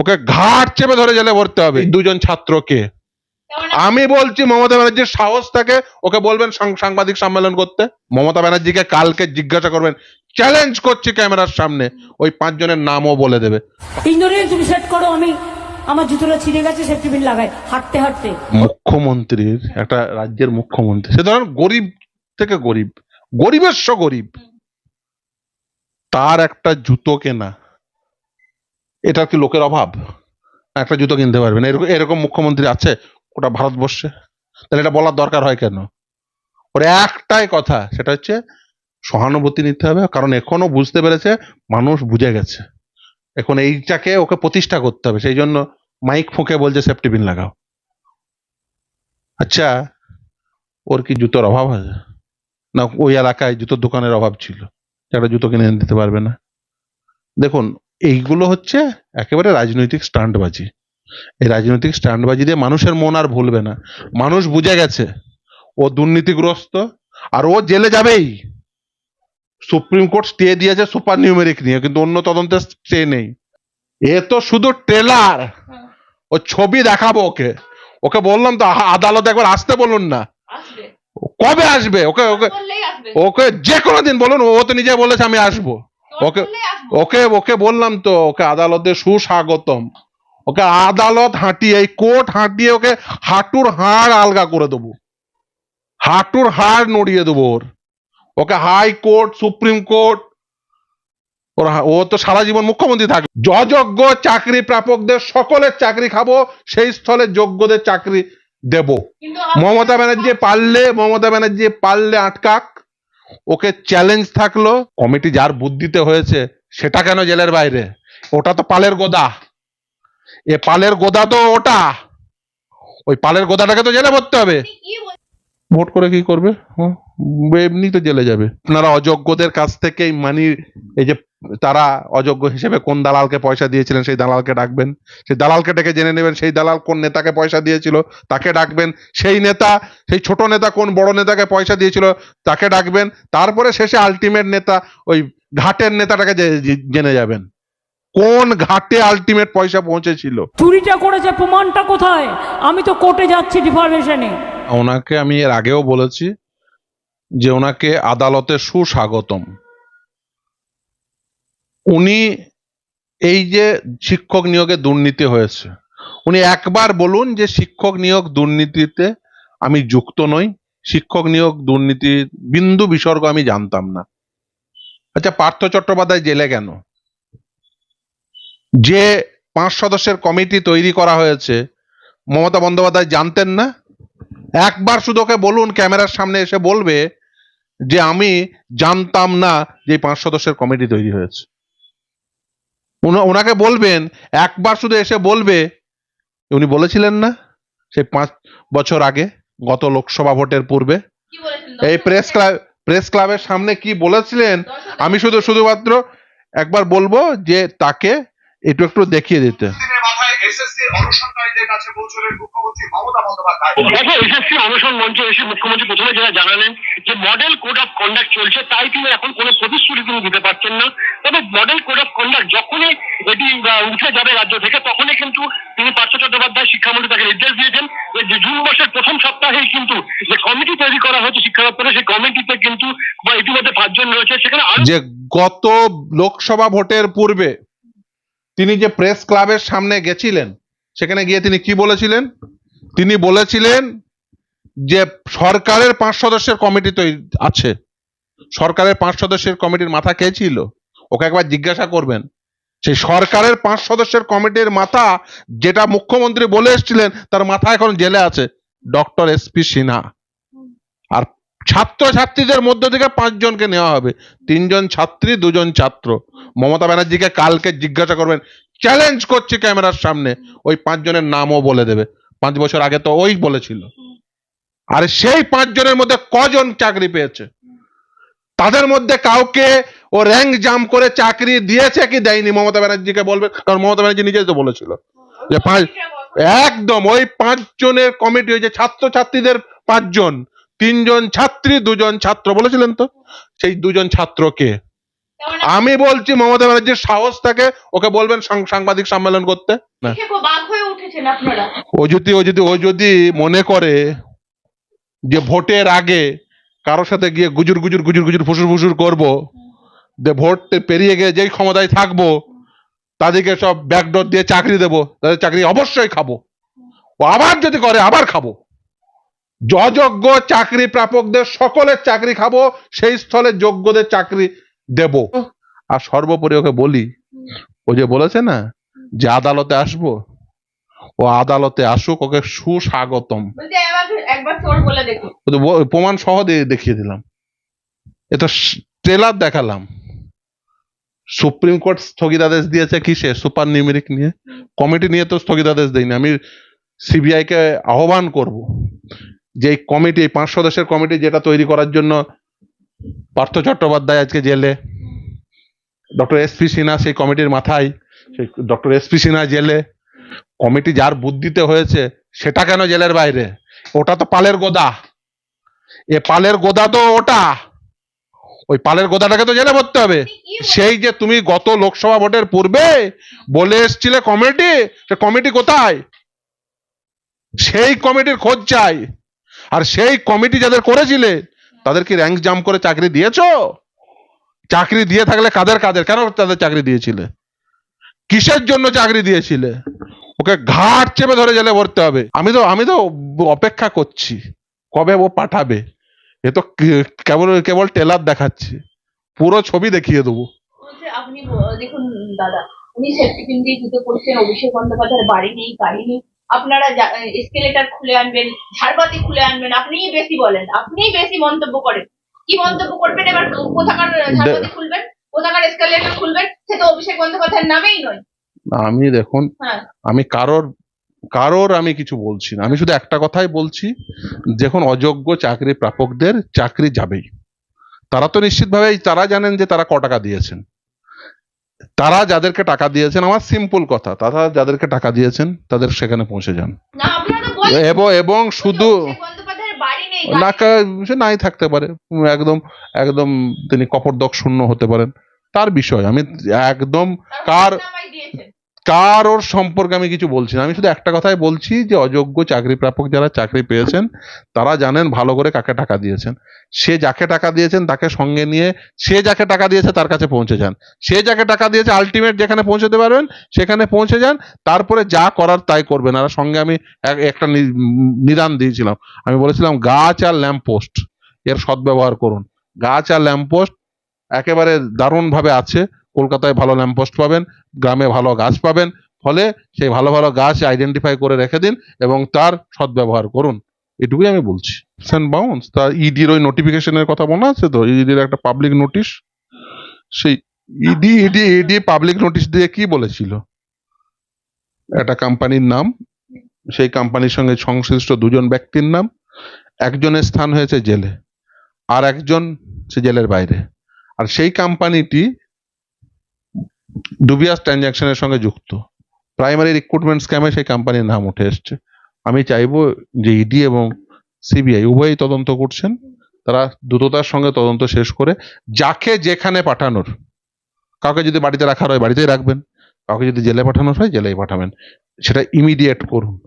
ওকে ঘাট চেপে ধরে জেলে ভরতে হবে দুজন ছাত্রকে। আমি বলছি মমতা ব্যানার্জির সাহস থাকে ওকে বলবেন সাংবাদিক সম্মেলন করতে। মমতা ব্যানার্জিকে কালকে জিজ্ঞাসা করবেন চ্যালেঞ্জ করছি ক্যামেরার সামনে। ওই পাঁচজনের নামও বলে দেবে। তুমি সেট করো আমি আমার জুতোটা ছিঁড়ে গেছে সেফটি পিন লাগাই হাঁটতে হাঁটতে। মুখ্যমন্ত্রীর একটা রাজ্যের মুখ্যমন্ত্রী। সে ধরেন গরিব থেকে গরিব গরিবের গরিব। তার একটা জুতো কেনা। এটা কি লোকের অভাব? একটা জুতো কিনতে পারবে না। এরকম এরকম মুখ্যমন্ত্রী আছে? ওটা ভারতবর্ষে? তাহলে এটা বলার দরকার হয় কেন? ওর একটাই কথা, সেটা হচ্ছে সহানুভূতি নিতে হবে, কারণ এখনও বুঝতে পেরেছে, মানুষ বুঝে গেছে। এখন এইটাকে ওকে প্রতিষ্ঠা করতে হবে। সেই জন্য মাইক ফুঁকে বলছে, সেফটি পিন লাগাও। আচ্ছা ওর কি জুতোর অভাব আছে? না, ওই এলাকায় জুতোর দোকানের অভাব ছিল। একটা জুতো কিনে দিতে পারবে না। দেখুন এইগুলো হচ্ছে একেবারে রাজনৈতিক স্টান্টবাজি। এই রাজনৈতিক স্টান্টবাজি দিয়ে মানুষের মন আর ভুলবে না। মানুষ বুঝে গেছে ও দুর্নীতিগ্রস্ত আর ও জেলে যাবেই। সুপ্রিম কোর্ট স্টে দিয়েছে সুপার নিউমেরিক নিয়ে কিন্তু অন্য তদন্তের স্টে নেই। এ তো শুধু ট্রেলার। ও ছবি দেখাবো ওকে। ওকে বললাম তো আদালতে একবার আসতে বলুন না। কবে আসবে? ওকে ওকে ওকে যে কোনো দিন বলুন ও তো নিজে বলেছে আমি আসব। ওকে ওকে ওকে বললাম তো ওকে আদালতে সুস্বাগতম। ওকে আদালত হাঁটিয়ে এই কোর্ট হাঁটিয়ে ওকে হাঁটুর হাড় আলগা করে দেবো। হাঁটুর হাড় নড়িয়ে দেবো ওর। ওকে হাই কোর্ট সুপ্রিম কোর্ট ওর ও তো সারা জীবন মুখ্যমন্ত্রী থাকবে অযোগ্য চাকরি প্রাপকদের সকলের চাকরি খাব সেই স্থলে যোগ্যদের চাকরি দেব। মমতা ব্যানার্জি পারলে মমতা ব্যানার্জি পারলে আটকাক। ওকে চ্যালেঞ্জ থাকল কমিটি যার বুদ্ধিতে হয়েছে, সেটা কেন জেলের বাইরে? ওটা তো পালের গোদা। এ পালের গোদা তো ওটা। ওই পালের গোদাটাকে তো জেলে ভরতে হবে। ভোট করে কি করবে? এমনি তো জেলে যাবে। আপনারা অযোগ্যদের কাছ থেকে মানি এই যে তারা অযোগ্য হিসেবে কোন দালালকে পয়সা দিয়েছিলেন সেই দালালকে ডাকবেন। সেই দালালকে ডেকে জেনে নেবেন সেই দালাল কোন নেতাকে পয়সা দিয়েছিল তাকে ডাকবেন। সেই নেতা সেই ছোট নেতা কোন বড় নেতাকে পয়সা দিয়েছিল তাকে ডাকবেন। তারপরে শেষে আলটিমেট নেতা ওই ঘাটের নেতাটাকে জেনে যাবেন। কোন ঘাটে আলটিমেট পয়সা পৌঁছেছিল? চুরিটা করেছে প্রমাণটা কোথায়? আমি তো কোর্টে যাচ্ছি ডিফরমেশনে ওনাকে আমি এর আগেও বলেছি যে ওনাকে আদালতে সুস্বাগতম। উনি এই যে শিক্ষক নিয়োগে দুর্নীতি হয়েছে, উনি একবার বলুন যে শিক্ষক নিয়োগ দুর্নীতিতে আমি যুক্ত নই, শিক্ষক নিয়োগ দুর্নীতি বিন্দু বিসর্গ আমি জানতাম না। আচ্ছা পার্থ চট্টোপাধ্যায় জেলে কেন? যে পাঁচ সদস্যের কমিটি তৈরি করা হয়েছে, মমতা বন্দ্যোপাধ্যায় জানতেন না? একবার শুধু ওকে বলুন, ক্যামেরার সামনে এসে বলবে যে আমি জানতাম না যে পাঁচ সদস্যের কমিটি তৈরি হয়েছে। ওনাকে বলবেন একবার শুধু এসে বলবে উনি বলেছিলেন না সেই পাঁচ বছর আগে গত লোকসভা ভোটের পূর্বে? এই প্রেস ক্লাব প্রেস ক্লাবের সামনে কি বলেছিলেন? আমি শুধু শুধুমাত্র একবার বলব যে তাকে একটু একটু দেখিয়ে দিতে। দিনের মাথায় এসএসসি অনুসন্ধানীদের কাছে পৌঁছলেন মুখ্যমন্ত্রী মমতা বন্দ্যোপাধ্যায়। দেখো এসএসসি অনশন মঞ্চে এসে মুখ্যমন্ত্রী প্রথমে যেটা জানালেন যে মডেল কোড অফ কন্ডাক্ট চলছে তাই তিনি এখন কোনো প্রতিশ্রুতি তিনি দিতে পারছেন না। তবে মডেল কোড অফ কন্ডাক্ট যখনই এটি উঠে যাবে রাজ্য থেকে তখনই কিন্তু তিনি পার্থ চট্টোপাধ্যায় শিক্ষামন্ত্রী তাকে নির্দেশ দিয়েছেন যে জুন মাসের প্রথম সপ্তাহেই কিন্তু যে কমিটি তৈরি করা হয়েছে শিক্ষা দপ্তরে সেই কমিটিতে কিন্তু বা ইতিমধ্যে পাঁচজন রয়েছে। সেখানে আরও যে গত লোকসভা ভোটের পূর্বে তিনি যে প্রেস ক্লাবের সামনে গেছিলেন সেখানে গিয়ে তিনি কি বলেছিলেন? তিনি বলেছিলেন যে সরকারের পাঁচ সদস্যের কমিটি তো আছে। সরকারের পাঁচ সদস্যের কমিটির মাথা কে ছিল? ওকে একবার জিজ্ঞাসা করবেন। সেই সরকারের পাঁচ সদস্যের কমিটির মাথা যেটা মুখ্যমন্ত্রী বলে এসেছিলেন, তার মাথা এখন জেলে আছে। Doctor S P Sinha. আর ছাত্র ছাত্রীদের মধ্য থেকে পাঁচজনকে নেওয়া হবে। তিনজন ছাত্রী, দুজন ছাত্র। মমতা ব্যানার্জিকে কালকে জিজ্ঞাসা করবেন চ্যালেঞ্জ করছে ক্যামেরার সামনে। ওই পাঁচজনের নামও বলে দেবে। পাঁচ বছর আগে তো ওই বলেছিল। আর সেই পাঁচজনের মধ্যে কজন চাকরি পেয়েছে? তাদের মধ্যে কাউকে ও র্যাঙ্ক জাম্প করে চাকরি দিয়েছে কি দেয়নি? মমতা ব্যানার্জিকে বলবে। কারণ মমতা ব্যানার্জি নিজেই তো বলেছিল। যে পাঁচ একদম ওই পাঁচজনের কমিটি যে ছাত্র ছাত্রীদের পাঁচজন, তিনজন ছাত্রী, দুজন ছাত্র বলেছিলেন তো? সেই দুজন ছাত্রকে আমি বলছি মমতা ব্যানার্জির সাহস থাকে ওকে বলবেন সাংবাদিক সম্মেলন করতে। ও যদি ও যদি ও যদি মনে করে যে ভোটের আগে কারোর সাথে গিয়ে গুজুর গুজুর গুজুর গুজুর ফুসুর ফুসুর করব যে ভোট পেরিয়ে গিয়ে যেই ক্ষমতায় থাকব তাদেরকে সব ব্যাকডোর দিয়ে চাকরি দেবো তাদের চাকরি অবশ্যই খাব। ও আবার যদি করে আবার খাব। যযোগ্য চাকরি প্রাপকদের সকলের চাকরি খাব সেই স্থলে যোগ্যদের চাকরি দেব। আর সর্বোপরি ওকে বলি ও যে বলেছে না যে আদালতে আসব ও আদালতে আসুক ওকে সুস্বাগতম। প্রমাণ সহ দিয়ে দেখিয়ে দিলাম। এ তো ট্রেলার দেখালাম। সুপ্রিম কোর্ট স্থগিতাদেশ দিয়েছে কিসে? সুপার নিউমেরিক নিয়ে। কমিটি নিয়ে তো স্থগিতাদেশ দেয়নি আমি সিবিআই কে আহ্বান করব যে এই কমিটি এই পাঁচ সদস্যের কমিটি যেটা তৈরি করার জন্য পার্থ চট্টোপাধ্যায় আজকে জেলে। ডক্টর এস পি সিনহা সেই কমিটির মাথায়, সেই ডক্টর এস পি সিনহা জেলে। কমিটি যার বুদ্ধিতে হয়েছে, সেটা কেন জেলের বাইরে? ওটা তো পালের গোদা। এ পালের গোদা তো ওটা। ওই পালের গোদাটাকে তো জেলে ভরতে হবে। সেই যে তুমি গত লোকসভা ভোটের পূর্বে বলে এসছিলে কমিটি, সে কমিটি কোথায়? সেই কমিটির খোঁজ চাই। আর সেই কমিটি যাদের করেছিলে তাদের কি র্যাঙ্ক জাম্প করে চাকরি দিয়েছ? চাকরি দিয়ে থাকলে কাদের কাদের? কেন তাদের চাকরি দিয়েছিলে? কিসের জন্য চাকরি দিয়েছিলে? ওকে ঘাট চেপে ধরে জেলে ভরতে হবে। আমি তো আমি তো অপেক্ষা করছি। কবে ও পাঠাবে? এ তো কেবল কেবল টেলার দেখাচ্ছে। পুরো ছবি দেখিয়ে দেবো। আপনি দেখুন, দাদা, উনি সেফটি পিন দিয়ে জুতো পড়ছেন, অভিষেক বন্দ্যোপাধ্যায়ের বাড়ি নেই, গাড়ি নেই। আপনারা এসকেলেটার খুলে আনবেন ঝাড়বাতি খুলে আনবেন আপনিই বেশি বলেন আপনিই বেশি মন্তব্য করেন। কি মন্তব্য করবেন? এবার কোথাকার ঝাড়বাতি খুলবেন? কোথাকার এসকেলেটার খুলবেন? সে তো অভিষেক বন্দ্যোপাধ্যায়ের নামেই নয়। আমি দেখুন হ্যাঁ। আমি কারোর কারোর আমি কিছু বলছি না। আমি শুধু একটা কথাই বলছি দেখুন অযোগ্য চাকরি প্রাপকদের চাকরি যাবেই। তারা তো নিশ্চিতভাবেই তারা জানেন যে তারা ক টাকা দিয়েছেন। তারা যাদেরকে টাকা দিয়েছেন আমার সিম্পল কথা তারা যাদেরকে টাকা দিয়েছেন তাদের সেখানে পৌঁছে যান। এবং এবং শুধু নেই না নাই। থাকতে পারে। একদম একদম তিনি কপরদক শূন্য হতে পারেন। তার বিষয় আমি একদম কার কার ওর সম্পর্কে আমি কিছু বলছি না। আমি শুধু একটা কথাই বলছি যে, অযোগ্য চাকরি প্রাপক যারা চাকরি পেয়েছেন, তারা জানেন ভালো করে কাকে টাকা দিয়েছেন। সে যাকে টাকা দিয়েছেন, তাকে সঙ্গে নিয়ে সে যাকে টাকা দিয়েছে, তার কাছে পৌঁছে যান। সে যাকে টাকা দিয়েছে আলটিমেট যেখানে পৌঁছতে পারবেন, সেখানে পৌঁছে যান। তারপরে যা করার তাই করবেন। আর সঙ্গে আমি এক- একটা নিদান দিয়েছিলাম। আমি বলেছিলাম, গাছ আর ল্যাম্প পোস্ট। এর সদ্ব্যবহার করুন। গাছ আর ল্যাম্প পোস্ট একেবারে দারুণভাবে আছে। কলকাতায় ভালো ল্যাম্প পোস্ট পাবেন, গ্রামে ভালো গাছ পাবেন, ফলে সেই ভালো ভালো গাছ আইডেন্টিফাই করে রেখে দিন এবং তার সদ্ব্যবহার করুন। এটুকুই আমি বলছি। বাউন্স তার ইডির ওই নোটিফিকেশনের কথা মনে আছে তো? ইডির একটা পাবলিক নোটিশ সেই ED ED ED public notice দিয়ে কি বলেছিল? একটা কোম্পানির নাম। সেই কোম্পানির সঙ্গে সংশ্লিষ্ট দুজন ব্যক্তির নাম। একজনের স্থান হয়েছে জেলে, আর একজন সে জেলের বাইরে। আর সেই কোম্পানিটি ডুবিয়াস ট্রানজাকশনের সঙ্গে যুক্ত। প্রাইমারি রিক্রুটমেন্ট স্ক্যামে সেই কোম্পানির নাম উঠে এসছে। আমি চাইব যে ইডি এবং সিবিআই উভয়ই তদন্ত করছেন। তারা দ্রুততার সঙ্গে তদন্ত শেষ করে যাকে যেখানে পাঠানোর। কাউকে যদি বাড়িতে রাখার হয় বাড়িতেই রাখবেন। কাউকে যদি জেলে পাঠানোর হয় জেলেই পাঠাবেন। সেটা ইমিডিয়েট করুন।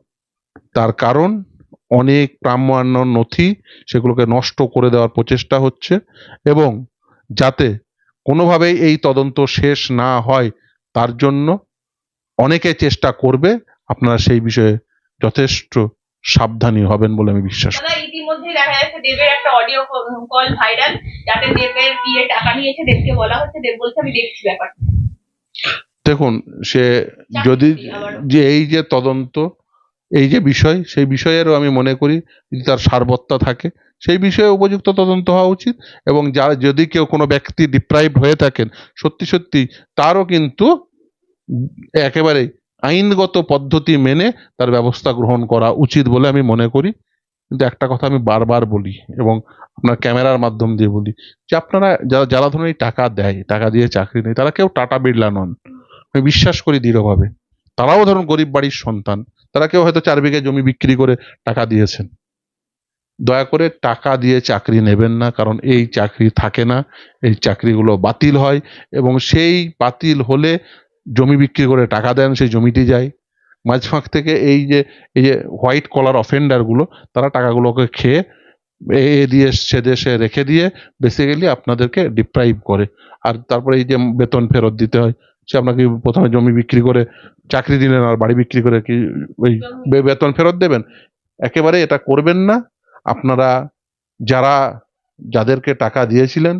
তার কারণ, অনেক প্রামাণ্য নথি সেগুলোকে নষ্ট করে দেওয়ার প্রচেষ্টা হচ্ছে এবং যাতে কোনোভাবেই এই তদন্ত শেষ না হয় তার জন্য অনেকে চেষ্টা করবে আপনারা সেই বিষয়ে যথেষ্ট সাবধানী হবেন বলে আমি বিশ্বাস করি। ইতিমধ্যে দেখা যাচ্ছে দেবের একটা অডিও কল ভাইরাল যাতে দেবের বিয়ে টাকা নিয়েছে দেবকে বলা হচ্ছে দেব বলছে আমি দেখছি ব্যাপার দেখুন সে যদি যে এই যে তদন্ত এই যে বিষয়, সেই বিষয়েরও আমি মনে করি যদি তার সারবত্তা থাকে, সেই বিষয়ে উপযুক্ত তদন্ত হওয়া উচিত এবং যা, যদি কেউ কোনো ব্যক্তি ডিপ্রাইভ হয়ে থাকেন, সত্যি সত্যি তারও কিন্তু একেবারে আইনগত পদ্ধতি মেনে তার ব্যবস্থা গ্রহণ করা উচিত বলে আমি মনে করি। কিন্তু একটা কথা আমি বারবার বলি এবং আপনার ক্যামেরার মাধ্যম দিয়ে বলি যে আপনারা যারা যারা ধরুন এই টাকা দেয়, টাকা দিয়ে চাকরি নেই তারা কেউ টাটা বিড়লা নন। আমি বিশ্বাস করি দৃঢ়ভাবে। তারাও ধরুন গরিব বাড়ির সন্তান, তারা কেউ হয়তো চার বিঘে জমি বিক্রি করে টাকা দিয়েছেন। দয়া করে টাকা দিয়ে চাকরি নেবেন না, কারণ এই চাকরি থাকে না, এই চাকরিগুলো বাতিল হয় এবং সেই বাতিল হলে জমি বিক্রি করে টাকা দেন, সেই জমিটি যায়। মাঝফাঁক থেকে এই যে এই যে হোয়াইট কলার অফেন্ডারগুলো, তারা টাকাগুলোকে খেয়ে এ দিয়ে সে দেশে রেখে দিয়ে বেসিক্যালি আপনাদেরকে ডিপ্রাইভ করে। আর তারপরে এই যে বেতন ফেরত দিতে হয় সে আপনাকে প্রথমে জমি বিক্রি করে চাকরি দিলেন আর বাড়ি বিক্রি করে কি ওই বেতন ফেরত দেবেন? একেবারে এটা করবেন না। আপনারা যারা যাদেরকে টাকা দিয়েছিলেন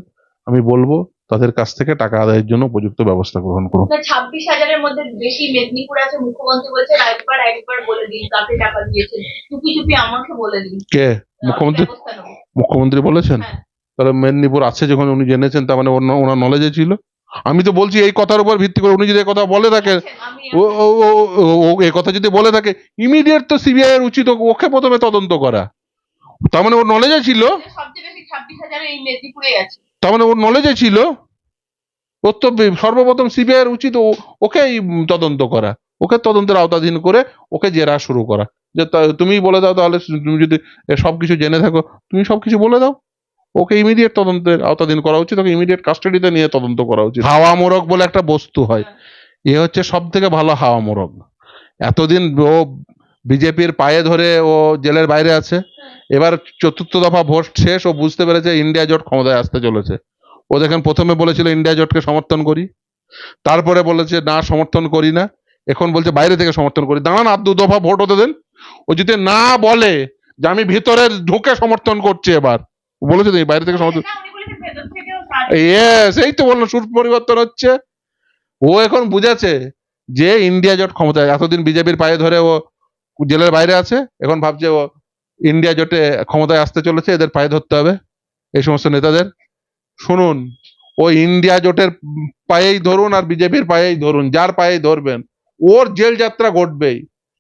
আমি বলব তাদের কাছ থেকে টাকা আদায়ের জন্য উপযুক্ত ব্যবস্থা গ্রহণ করুন। ছাব্বিশ হাজারের মধ্যে বেশি মেদিনীপুর আছে মুখ্যমন্ত্রী বলছেন একবার একবার বলে দিন কাকে টাকা দিয়েছেন। চুপি চুপি আমাকে বলে দিন। কে? মুখ্যমন্ত্রী? মুখ্যমন্ত্রী বলেছেন? হ্যাঁ। তাহলে মেদিনীপুর আছে যখন উনি জেনেছেন তার মানে ওনার নলেজে ছিল? আমি তো বলছি এই কথার উপর ভিত্তি করে উনি যদি কথা বলে থাকে ও ও এই কথা যদি বলে থাকে ইমিডিয়েট তো সিবিআই এর উচিত ওকে প্রথমে তদন্ত করা। তার মানে ওর নলেজে ছিল? তার মানে ওর নলেজে ছিল? ওর তো সর্বপ্রথম সিবিআই এর উচিত ও- ওকেই তদন্ত করা। ওকে তদন্তের আওতাধীন করে ওকে জেরা শুরু করা। যে তুমি বলে দাও তাহলে তুমি যদি সবকিছু জেনে থাকো তুমি সবকিছু বলে দাও। ওকে ইমিডিয়েট তদন্তের আওতাধীন করা উচিত, ওকে ইমিডিয়েট কাস্টাডিতে নিয়ে তদন্ত করা উচিত। হাওয়া মোরগ বলে একটা বস্তু হয়, এ হচ্ছে সব থেকে ভালো হাওয়া মোরগ। এতদিন ও বিজেপির পায়ে ধরে ও জেলের বাইরে আছে, এবার চতুর্থ দফা ভোট শেষ, ও বুঝতে পেরেছে ইন্ডিয়া জোট ক্ষমতায় আসতে চলেছে। ও দেখেন, প্রথমে বলেছিল ইন্ডিয়া জোটকে সমর্থন করি, তারপরে বলেছে না, সমর্থন করি না, এখন বলছে বাইরে থেকে সমর্থন করি। দাঁড়ান, আর দু দফা ভোট হতে দেন। ও যদি না বলে যে আমি ভিতরে ঢুকে সমর্থন করছি এবার বলেছে তো, বাইরে থেকে সমর্থন ইয়েস এই তো বলল সুর পরিবর্তন হচ্ছে। ও এখন বুঝেছে যে ইন্ডিয়া জোট ক্ষমতায় এতদিন বিজেপির পায়ে ধরে ও জেলের বাইরে আছে এখন ভাবছে ও ইন্ডিয়া জোটে ক্ষমতায় আসতে চলেছে এদের পায়ে ধরতে হবে এই সমস্ত নেতাদের। শুনুন ও ইন্ডিয়া জোটের পায়েই ধরুন আর বিজেপির পায়েই ধরুন যার পায়েই ধরবেন ওর জেল যাত্রা ঘটবেই।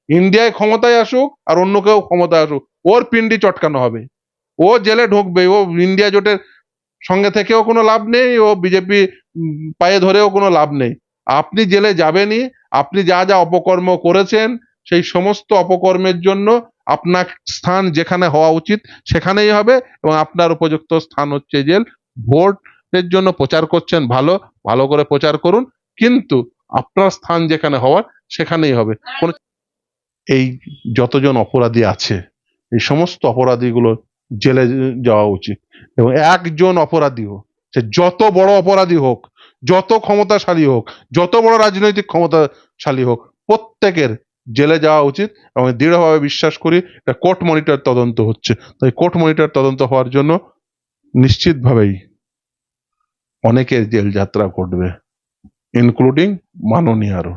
ইন্ডিয়ায় ক্ষমতায় আসুক আর অন্য কেউ ক্ষমতায় আসুক ওর পিন্ডি চটকানো হবে। ও জেলে ঢুকবে ও ইন্ডিয়া জোটের সঙ্গে থেকেও কোনো লাভ নেই ও বিজেপি পায়ে ধরেও কোনো লাভ নেই। আপনি জেলে যাবেনই আপনি যা যা অপকর্ম করেছেন সেই সমস্ত অপকর্মের জন্য আপনার স্থান যেখানে হওয়া উচিত সেখানেই হবে এবং আপনার উপযুক্ত স্থান হচ্ছে জেল। ভোটের জন্য প্রচার করছেন ভালো ভালো করে প্রচার করুন কিন্তু আপনার স্থান যেখানে হওয়ার সেখানেই হবে। কোন এই যতজন অপরাধী আছে এই সমস্ত অপরাধীগুলো জেলে যাওয়া উচিত। এবং একজন অপরাধী হোক, সে যত বড় অপরাধী হোক, যত ক্ষমতাশালী হোক, যত বড় রাজনৈতিক ক্ষমতাশালী হোক, প্রত্যেকের জেলে যাওয়া উচিত এবং দৃঢ়ভাবে বিশ্বাস করি এটা কোর্ট মনিটর তদন্ত হচ্ছে। তাই কোর্ট মনিটর তদন্ত হওয়ার জন্য নিশ্চিতভাবেই অনেকের জেল যাত্রা ঘটবে ইনক্লুডিং মাননীয় মাননীয়ারও।